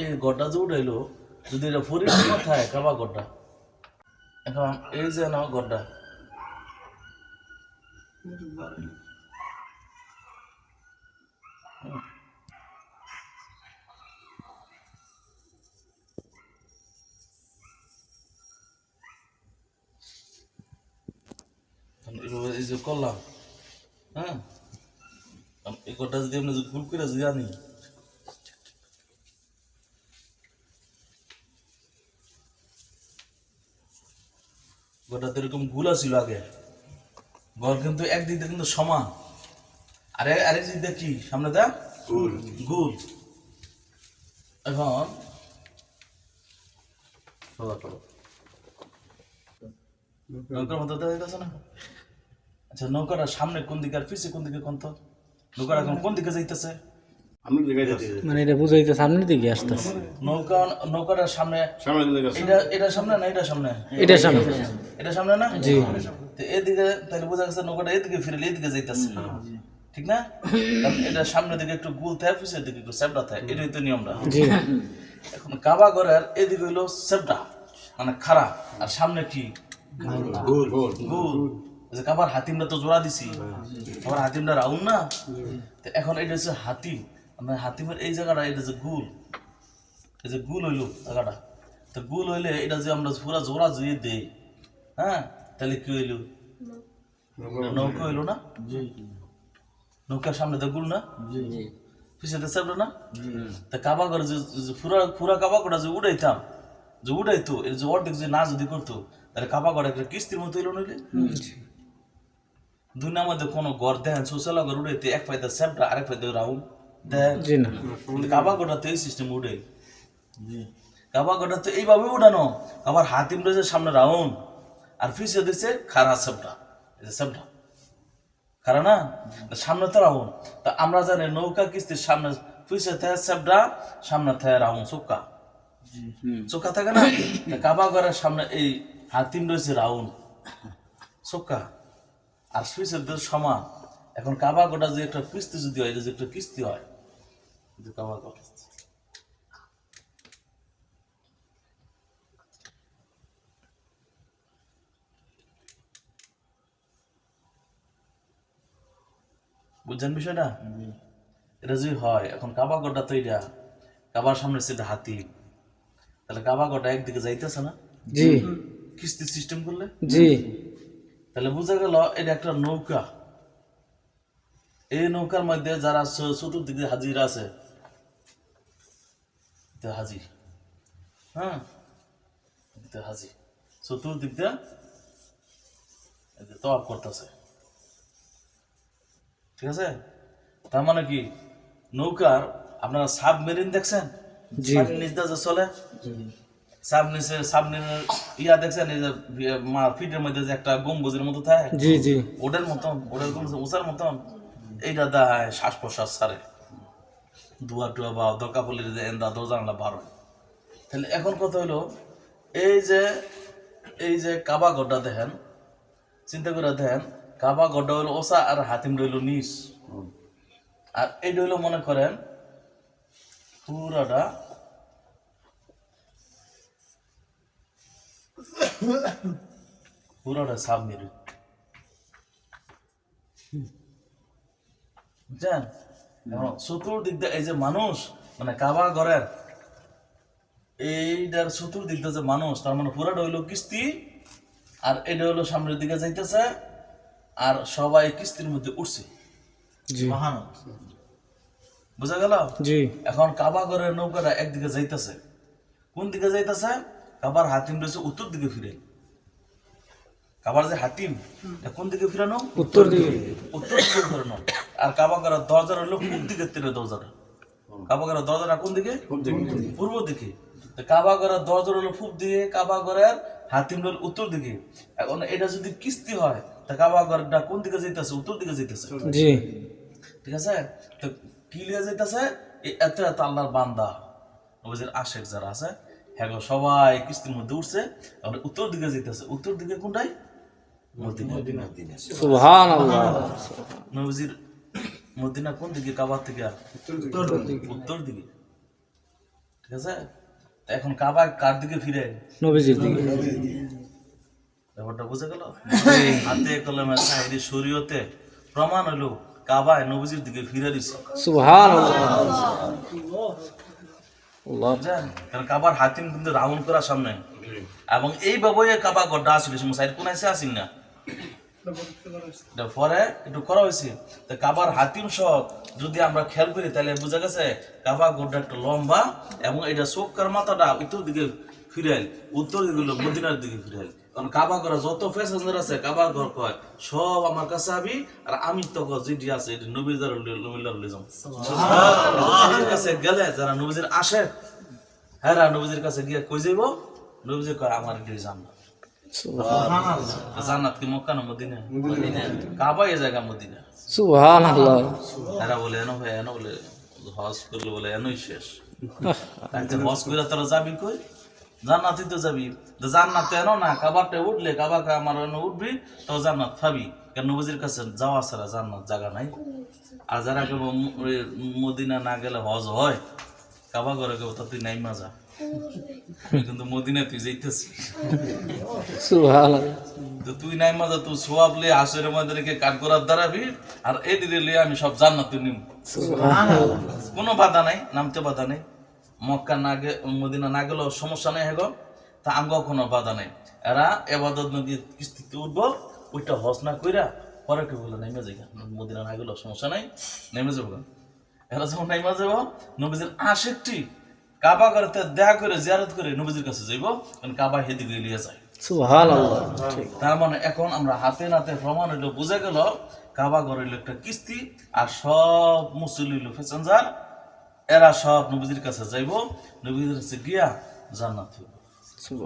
এই গড্ডা যে উঠাইলো, যদি এটা ফরির মাথায় কাবা গড্ডা। এখন এই যে না গড্ডা। এইভাবে এই যে করলাম হ্যাঁ? এই গড্ডা যদি আপনি গুল করে যদি আনি গোটাতে এরকমগুলা ছিল আগে। গড় কিন্তু একদিক দিয়ে কিন্তু সমান। আরে আরেক দিক দিয়ে কি? সামনে দা? গুল। গুল। এখন সোজা করো। নৌকার মতো দেখা না। আচ্ছা নৌকাটা সামনে কোন দিকে আর পিছে কোন দিকে কোন তো? নৌকাটা এখন কোন দিকে যাইতেছে? মানে এটা বুঝাইতে সামনের দিকে আসতেছে। নৌকা নৌকাটার সামনে সামনে এটা এটা সামনে না এটা সামনে? এটা সামনে। এটা সামনে না? জি। তো এদিকে তাহলে বোঝা গেছে নৌকাটা এদিকে ফিরলে এদিকে যাইতেছে ঠিক না? এটা সামনের দিকে একটু গুল থাকে পিছের দিকে একটু সেপটা থাকে। এটাই তো নিয়মটা। জি। এখন কাবা ঘরের এদিকে হইল সেপটা মানে খারাপ আর সামনে কি? গোল। গোল। গুল। যে কাবার হাতিমটা তো জোড়া দিছি। আবার হাতিমটা রাউন্ড না? তো এখন এটা হচ্ছে হাতিম মানে হাতিমের এই জায়গাটা এটা যে গুল। এই যে গুল হইল জায়গাটা। তো গুল হইলে এটা যে আমরা পুরা জোড়া জুয়ে দেই। হ্যাঁ? তাহলে কি হইল? নৌকা হইল না? নৌকার সামনে তো গুল না? পিছনে চাপলো না? তা কাবা করে যে যে পুরা পুরা কাবা করে যে উড়াইতাম যে উড়াইতো এর যে অর্ধেক যে না যদি করতো তাহলে কাবা করে একটা কিস্তির মতো হইল নইলে? দুনিয়ার মধ্যে কোনো ঘর দেখেন সোশ্যাল ঘর উড়াইতে এক ফায়দা স্যাপটা আরেক ফায়দা রাউন্ড দেন জি কাবা গোটা তো এই সিস্টেম উড়ে কাবা গোটা তো এইভাবে উড়ানো। আবার হাতিম রয়েছে সামনে রাউন্ড। আর পিছিয়ে দিচ্ছে খারা এই যে খারা না? সামনে তো রাউন্ড তা আমরা জানি নৌকা কিস্তির সামনে পিছিয়ে থাকে স্যাপটা সামনে থাকে রাউন্ড চোখা চোখা থাকে না? কাবা ঘরের সামনে এই হাতিম রয়েছে রাউন্ড চোখা আর সুইচের দোষ সমান। এখন কাবা গোটা যে একটা কিস্তি যদি হয় যে একটা কিস্তি হয় কাবা গোটা বুঝছেন বিষয়টা? এটা যদি হয় এখন কাবা গোটা তো এটা কাবার সামনে সেটা হাতি। তাহলে কাবা গোটা একদিকে যাইতেছে না? জি। কিস্তি সিস্টেম করলে? জি। তাহলে বোঝা গেল এটা একটা নৌকা। এই নৌকার মধ্যে যারা চতুর্দিকে হাজির আছে হাজির। হ্যাঁ? হাজির। চতুর্দিক দিয়ে তওয়াব করতেছে। ঠিক আছে? তার মানে কি? নৌকার আপনারা সাবমেরিন দেখছেন? নিচ যে চলে? সাবনিসে সাবমেরিনের ইয়া দেখছেন? এই যে ফিটের মধ্যে যে একটা গম্বুজের মতো থাকে? জি জি। ওটার মতন ওটার উঁচার মতন? এইটা দেয় শ্বাস প্রশ্বাস ছাড়ে। দুয়া টুয়া বা দরকার পড়লে যে এন্দা দরজা জানলা বার তাহলে এখন কথা হলো এই যে এই যে কাবা গড্ডা দেখেন চিন্তা করে দেখেন কাবা গড্ডা হইল ওসা আর হাতিম রইল নিস আর এই হইল মনে করেন পুরাটা পুরাটা সাবমেরিন। বুঝছেন? চতুর্দিক দিয়ে এই যে মানুষ মানে কাবা ঘরের, এইটার চতুর্দিক দিয়ে যে মানুষ, তার মানে পুরাটা হইল কিস্তি, আর এটা হইল সামনের দিকে যাইতেছে আর সবাই কিস্তির মধ্যে উঠছে। জি। বুঝা গেল? জি। এখন কাবা ঘরের নৌকাটা একদিকে যাইতেছে। কোন দিকে যাইতেছে? কাবার হাতিম রয়েছে উত্তর দিকে ফিরে। কাবার যে হাতিম কোন দিকে ফিরানো? উত্তর দিকে। উত্তর দিকে ফিরানো। আর কাবা ঘরের দরজা হলো পূর্ব দিকের তীরে দরজাটা। কাবা ঘরের দরজাটা কোন দিকে? পূর্ব দিকে। তো কাবা ঘরের দরজা হলো পূব দিকে কাবা ঘরের হাতিম হলো উত্তর দিকে। এখন এটা যদি কিস্তি হয় তা কাবা ঘরটা কোন দিকে যাইতেছে? উত্তর দিকে যাইতেছে। জি। ঠিক আছে? তো কি লিয়ে যাইতেছে? এত এত আল্লাহর বান্দা। নবীজির আশেক যারা আছে হ্যাঁ সবাই কিস্তির মধ্যে উঠছে এখন উত্তর দিকে যেতেছে উত্তর দিকে কোনটাই? মদিনা। মদিনা কোন দিকে? কাবার থেকে? উত্তর দিকে। ঠিক আছে? তা এখন কাবা কার দিকে ফিরে? নবীজির দিকে। ব্যাপারটা বুঝে গেল? হাতে কলমে শরীয়তে প্রমাণ হলো কাবায় নবীজির দিকে ফিরে দিছে। কারণ কাবার হাতিম কিন্তু রাউন্ড করা সামনে। এবং এইভাবে কাবা গড্ডা আসলে সাইড কোন আছে আসিন না। পরে একটু করা হয়েছে। তো কাবার হাতিম সহ যদি আমরা খেয়াল করি তাহলে বোঝা গেছে কাবা গড্ডা একটু লম্বা এবং এটা চোখকার মাথাটা উত্তর দিকে ফিরাইল উত্তর দিকে হলো মদিনার দিকে ফিরাইল। কারণ কাবা ঘর যত প্যাসেঞ্জার আছে কাবা ঘর কয় সব আমার কাছে আবি আর আমি তো যেটি আছে এটি কাছে গেলে যারা নবীজির আসে হ্যাঁ নবীজির কাছে গিয়ে কই যাইব? নবীজি কয় আমার গিয়ে জান্নাত। কি মক্কা না মদিনা? কাবা এই জায়গা মদিনা। সুবহান আল্লাহ এরা বলে এনো ভাই এনো বলে হজ করলে বলে এনোই শেষ। হজ করে তোরা যাবি কই? জান্নাতই তো যাবি। তো জান্নাত এনো না কাবারটা উঠলে কাবাকে আমার উঠবি তো জান্নাত পাবি। কেন নবজির কাছে যাওয়া ছাড়া জান্নাত জায়গা নাই। আর যারা ওই মদিনা না গেলে হজ হয় কাবা করে কেবল তো তুই নাই মাজা। কিন্তু মদিনা তুই যাইতেছি। তো তুই নাই মাজা তুই সোয়াব লে মধ্যে রেখে কাট করার দাঁড়াবি আর এই দিকে লিয়ে আমি সব জান্নাত নিম। কোনো বাধা নাই নামতে বাধা নেই। মক্কা না গে মদিনা না গেলেও সমস্যা নেই হেগো। তা আমগো কোনো বাধা নেই। এরা এবাদত নদী কিস্তিতে উঠবো ওইটা হজ না কইরা পরে কি বলে নেমে যাই মদিনা না গেলেও সমস্যা নাই নেমে যাব এরা যখন নেমে যাব নবীজির আশেকটি কাবা করতে দেখা করে জিয়ারত করে নবীজির কাছে যাইব কারণ কাবা হেদিকে লিয়ে যায়। সুবহান আল্লাহ ঠিক। তার মানে এখন আমরা হাতে নাতে প্রমাণ হইল বুঝে গেল কাবা ঘর হইল একটা কিস্তি আর সব মুসলিম হইল প্যাসেঞ্জার এরা সব নবীদের কাছে যাইব নবীদের কাছে গিয়া জান্নাত হইব।